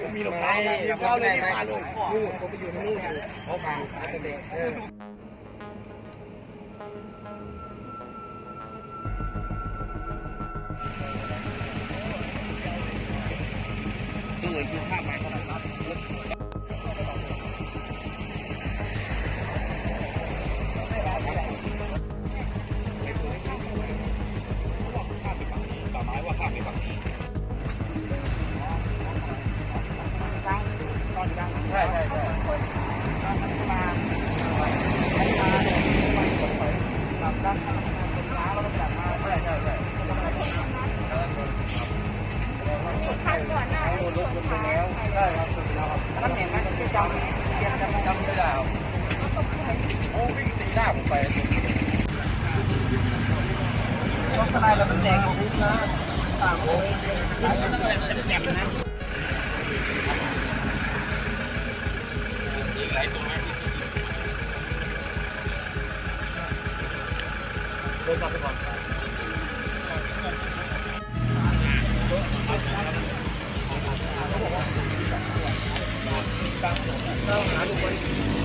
ผมมีรองเท้ามีรองเท้าเลยมาเลยนู่นผมไปอยู่ที่นู่นเขามาเด็กเออก็เลยคือภาพไปขนา ด้านข้างเป็นน้ำแล้วก็จับมาใช่ใช่ใช่คันก่อนหน้าโดนลุกลงไปแล้วใช่ครับสุดแล้วครับท่นเห็นไหมที่จำเกียนจำจำไม่ได้ครับโอ้วิ่งตีหน้าผมไปต้องทนายเราเป็นแดงของคุณนะต่างโอ้ยเป็นแดงนะ ดินกลับไปก่อนคน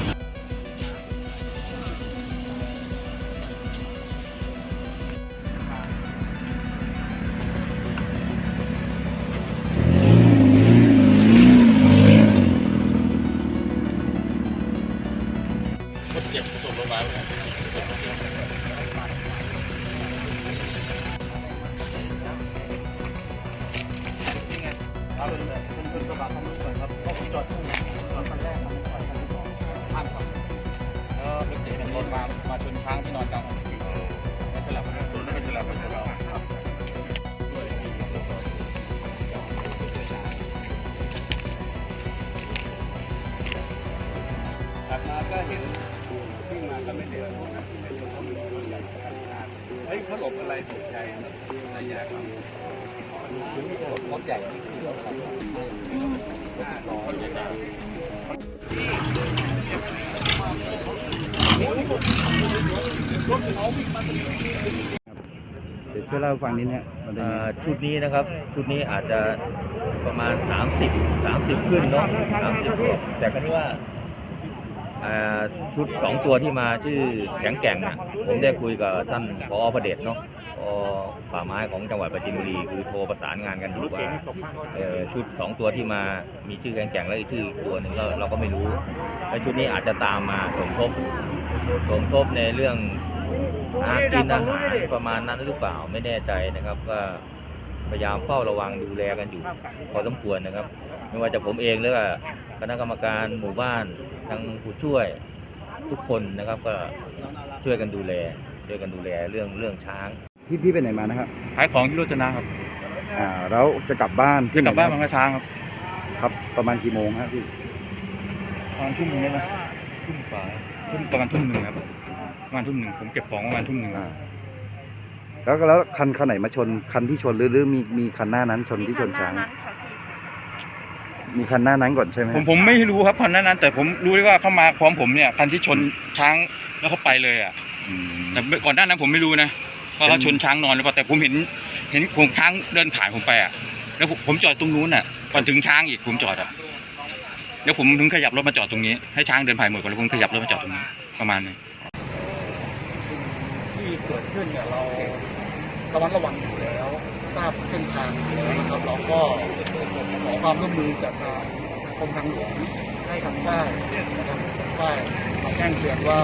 ามาชนช้างที่นอนกลางถนนไม่ใช่หลับไม่ชนไม่ใช่หลับไม่ใช่หลับครับด้วยถัดมาก็เห็นวิ่งมาก็ไม่เดือดนะเฮ้ยเขาหลบอะไรตกใจระยะครับถึงมีรถรถใหญ่ที่คือรถขับห้าร้อยใหญ่เดี๋ยว ช่วยเล่าฟังนิดนะมันเป็นเอ่ยังชุดนี้นะครับ ชุดนี้อาจจะประมาณ 30 30 ขึ้นเนาะ30แต่ก็ที่ว่าเอ่อ ชุดสองตัวที่มาชื่อแข็งแกร่งน่ะผมได้คุยกับท่านพอประเดชเนาะพอป่าไม้ของจังหวัดปราจีนบุรีคือโทรประสานงานกันอยู่ว่าชุดสองตัวที่มามีชื่อแข็งแกร่งแล้วอีกชื่อตัวหนึ่งเราเราก็ไม่รู้แล้ชุดนี้อาจจะตามมาสมทบสมทบในเรื่องหากินอาหารประมาณนั้นหรือเปล่าไม่แน่ใจนะครับก็ พยายามเฝ้าระวังดูแลกันอยู่พอสมควรนะครับ ไม่ว่าจะผมเองหรือว่าคณะกรรมการหมู่บ้านทั้งผู้ช่วยทุกคนนะครับ ก็ช่วยกันดูแลช่วยกันดูแลเรื่องเรื่องช้างพี่พี่ไปไหนมานะครับขายของที่โรจนะครับอ่าแล้วจะกลับบ้านจะกลับบ้านไหบางกระช้างครับ ครับประมาณกี่โมงครับพี่ประมาณทุ่มหนึงได้ไหมทุ่มกว่าทุ่มประมาณทุ่มหนึ่งครับประมาณทุ่มหนึ่งผมเก็บของประมาณทุ่มหนึ่งอ่า แล้วแล้วคันคันไหนมาชนคันที่ชนหรือหรือมีมีคันหน้านั้นชนที่ชนช้าง มีคันหน้านั้นก่อนใช่ไหมผมผมไม่รู้ครับคันนั้นนั้น แต่ผมรู้ได้ว่าเข้ามาพร้อมผมเนี่ยคันที่ชนช้างแล้วเขาไปเลยอะอืม แต่ก่อนหน้านั้นผมไม่รู้นะว่าเขาชนช้างนอนหรือเปล่าแต่ผมเห็น เห็นผมช้างเดินผ่านผมไปอะ แล้วผมผมจอดตรงนู้นอะก่อนถึงช้างอีกผมจอดอะแล้วผมถึงขยับรถมาจอดตรงนี้ให้ช้างเดินผ่านหมดก่อนแล้วผมขยับรถมาจอดตรงนี้ประมาณนี้ ที่เกิดขึ้นเนี่ยเรา ระมัดระวังอยู่แล้ว ทราบเส้นทางอยู่แล้วนะครับเราก็ขอความร่วมมือจากทางกรมทางหลวงให้ทางป้ายนะครับป้ายมาแจ้งเตือนว่า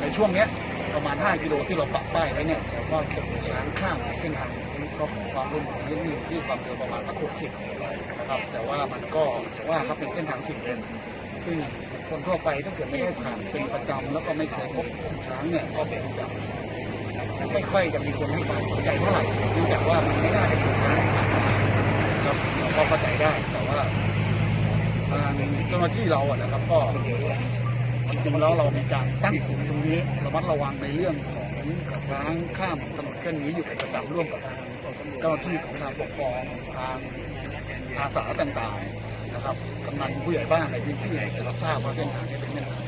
ในช่วงเนี้ยประมาณ 5 กิโลที่เราปักป้ายไว้เนี่ยว่าจะมีช้างข้ามเส้นทางนี้ก็ขอความร่วมมือนิดนึงที่ความเร็วประมาณสัก60นะครับ แต่ว่ามันก็ว่าครับเป็นเส้นทางสิ่งเลนซึ่งคนทั่วไปถ้าเกิดไม่ได้ผ่านเป็นประจำแล้วก็ไม่เคยพบช้างเนี่ยก็เป็นจะ ไม่ค่อยจะมีคนให้ความสนใจเท่าไหร่เนื่องจากว่ามันไม่น่าจะถูกช้างครับก็เข้าใจได้แต่ว่าทางเจ้าหน้าที่เราอะนะครับ ก็จริงแล้วเรามีการตั้งศูนย์ตรงนี้ระมัดระวังในเรื่องของช้างข้ามถนนเส้นนี้อยู่เป็นประจำร่วมกับทางเจ้าหน้าที่ของทางปกครองทางอาสาต่างๆนะครับกำนันผู้ใหญ่บ้านในพื้นที่จะรับทราบว่าเส้นทางนี้เป็นเส้นทาง